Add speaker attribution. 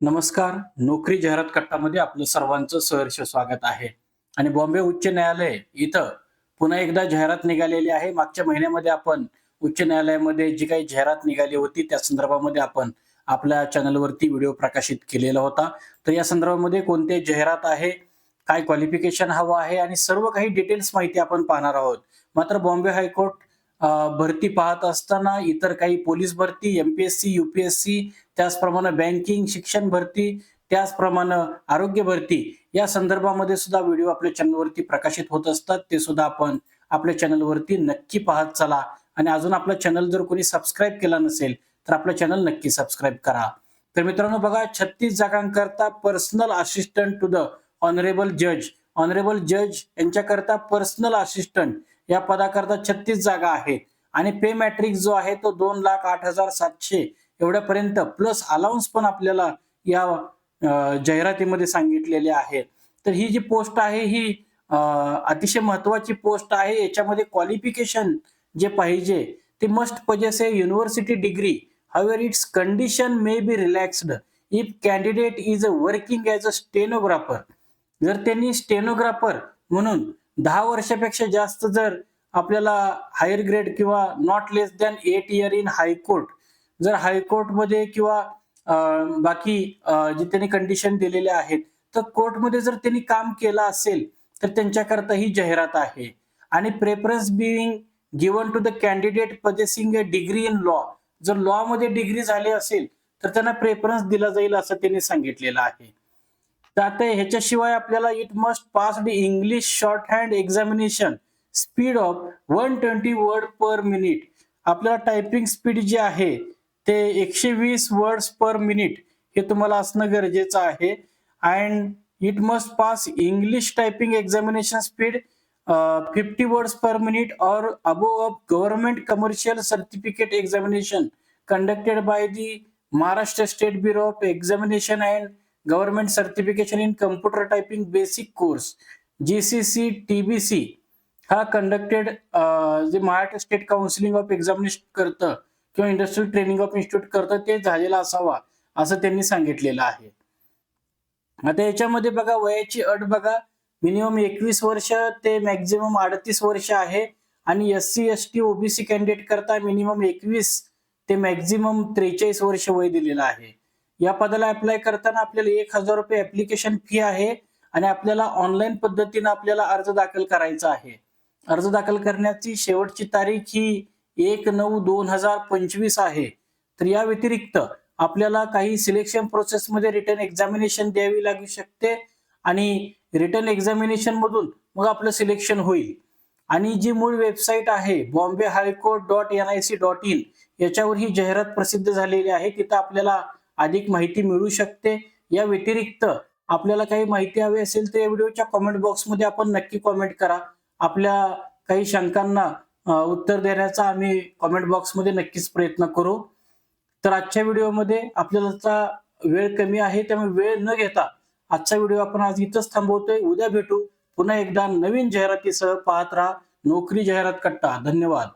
Speaker 1: नमस्कार. नोकरी जाहिरात कट्टामध्ये आपलं सर्वांचं सहर्ष स्वागत आहे. आणि बॉम्बे उच्च न्यायालय इथं पुन्हा एकदा जाहिरात निघालेली आहे. मागच्या महिन्यामध्ये आपण उच्च न्यायालयामध्ये जी काही जाहिरात निघाली होती त्या संदर्भामध्ये आपण आपल्या चॅनलवरती व्हिडिओ प्रकाशित केलेला होता. तर या संदर्भामध्ये कोणते जाहिरात आहे काय क्वालिफिकेशन हवं आहे आणि सर्व काही डिटेल्स माहिती आपण पाहणार आहोत. मात्र बॉम्बे हायकोर्ट भरती पाहत असताना इतर काही पोलीस भरती एमपीएससी युपीएससी त्याचप्रमाणे बँकिंग शिक्षण भरती त्याचप्रमाणे आरोग्य भरती या संदर्भामध्ये सुद्धा व्हिडिओ आपल्या चॅनलवरती प्रकाशित होत असतात. ते सुद्धा आपण आपल्या चॅनलवरती नक्की पाहत चला. आणि अजून आपला चॅनल जर कोणी सबस्क्राईब केला नसेल तर आपलं चॅनल नक्की सबस्क्राईब करा. तर मित्रांनो बघा छत्तीस जागांकरता personal assistant to the honourable जज ऑनरेबल जज यांच्याकरता पर्सनल असिस्टंट या पदाकरता छत्तीस जागा आहेत आणि पे मॅट्रिक जो आहे तो दोन लाख आठ हजार सातशे एवढ्यापर्यंत प्लस अलाउन्स पण आपल्याला या जाहिरातीमध्ये सांगितलेले आहे. तर ही जी पोस्ट आहे ही अतिशय महत्वाची पोस्ट आहे. याच्यामध्ये क्वालिफिकेशन जे पाहिजे ते must possess a university degree however it's condition may be relaxed if candidate is a working as a stenographer जर त्यांनी स्टेनोग्राफर म्हणून दहा वर्षापेक्षा जास्त जर आपल्याला हायर ग्रेड किंवा not less than eight year in high court जर हायकोर्टमध्ये किंवा बाकी जे त्यांनी कंडिशन दिलेले आहेत तर कोर्टमध्ये जर त्यांनी काम केलं असेल तर त्यांच्याकरता ही जाहिरात आहे. आणि preference being given to the candidate possessing a degree in law जर लॉ मध्ये डिग्री झाली असेल तर त्यांना प्रेफरन्स दिला जाईल असं त्यांनी सांगितलेलं आहे. तर आता ह्याच्याशिवाय आपल्याला it must pass the English shorthand examination speed of one twenty word per minute आपल्याला टायपिंग स्पीड जे आहे ते एकशे वीस वर्ड्स पर मिनिट हे तुम्हाला असणं गरजेचं आहे. And it must pass English typing examination speed fifty words per minute or above of government commercial certificate examination conducted by the Maharashtra state bureau of examination and government certification in computer typing basic course GCC TBC हा conducted जे Maharashtra state counselling of examination करतं किंवा industrial training of institute करतं ते झालेला असावा असं त्यांनी सांगितलेलं आहे. आता याच्यामध्ये बघा वयाची अट बघा मिनिमम एकवीस वर्ष ते मॅक्झिमम अडतीस वर्ष आहे आणि S C S T OBC candidate करता मिनिमम एकवीस ते मॅक्झिमम त्रेचाळीस वर्ष वय दिलेलं आहे. या पदाला अप्लाय करताना आपल्याला एक हजार रुपये ऍप्लिकेशन फी आहे आणि आपल्याला ऑनलाईन पद्धतीने आपल्याला अर्ज दाखल करायचा आहे. अर्ज दाखल करण्याची शेवटची तारीख ही एक नऊ दोन हजार पंचवीस आहे. तर या व्यतिरिक्त आपल्याला काही सिलेक्शन प्रोसेसमध्ये रिटर्न एक्झामिनेशन द्यावी लागू शकते आणि रिटर्न एक्झामिनेशन मधून मग आपलं सिलेक्शन होईल. आणि जी मूळ वेबसाईट आहे Bombay high court dot N I C dot in याच्यावर ही जाहिरात प्रसिद्ध झालेली आहे. तिथं आपल्याला अधिक माहिती मिळू शकते. या व्यतिरिक्त आपल्याला काही माहिती हवी असेल तर या व्हिडिओच्या कॉमेंट बॉक्समध्ये आपण नक्की कॉमेंट करा. आपल्या काही शंकांना उत्तर देण्याचा आम्ही कॉमेंट बॉक्समध्ये नक्कीच प्रयत्न करू. तर आजच्या व्हिडिओमध्ये आपल्याला वेळ कमी आहे त्यामुळे वेळ न घेता आजचा व्हिडिओ आपण आज इथंच थांबवतोय. उद्या भेटू. पुन्हा एकदा नवीन जाहिरातीसह पाहत राहा. नोकरी जाहिरात कट्टा. धन्यवाद.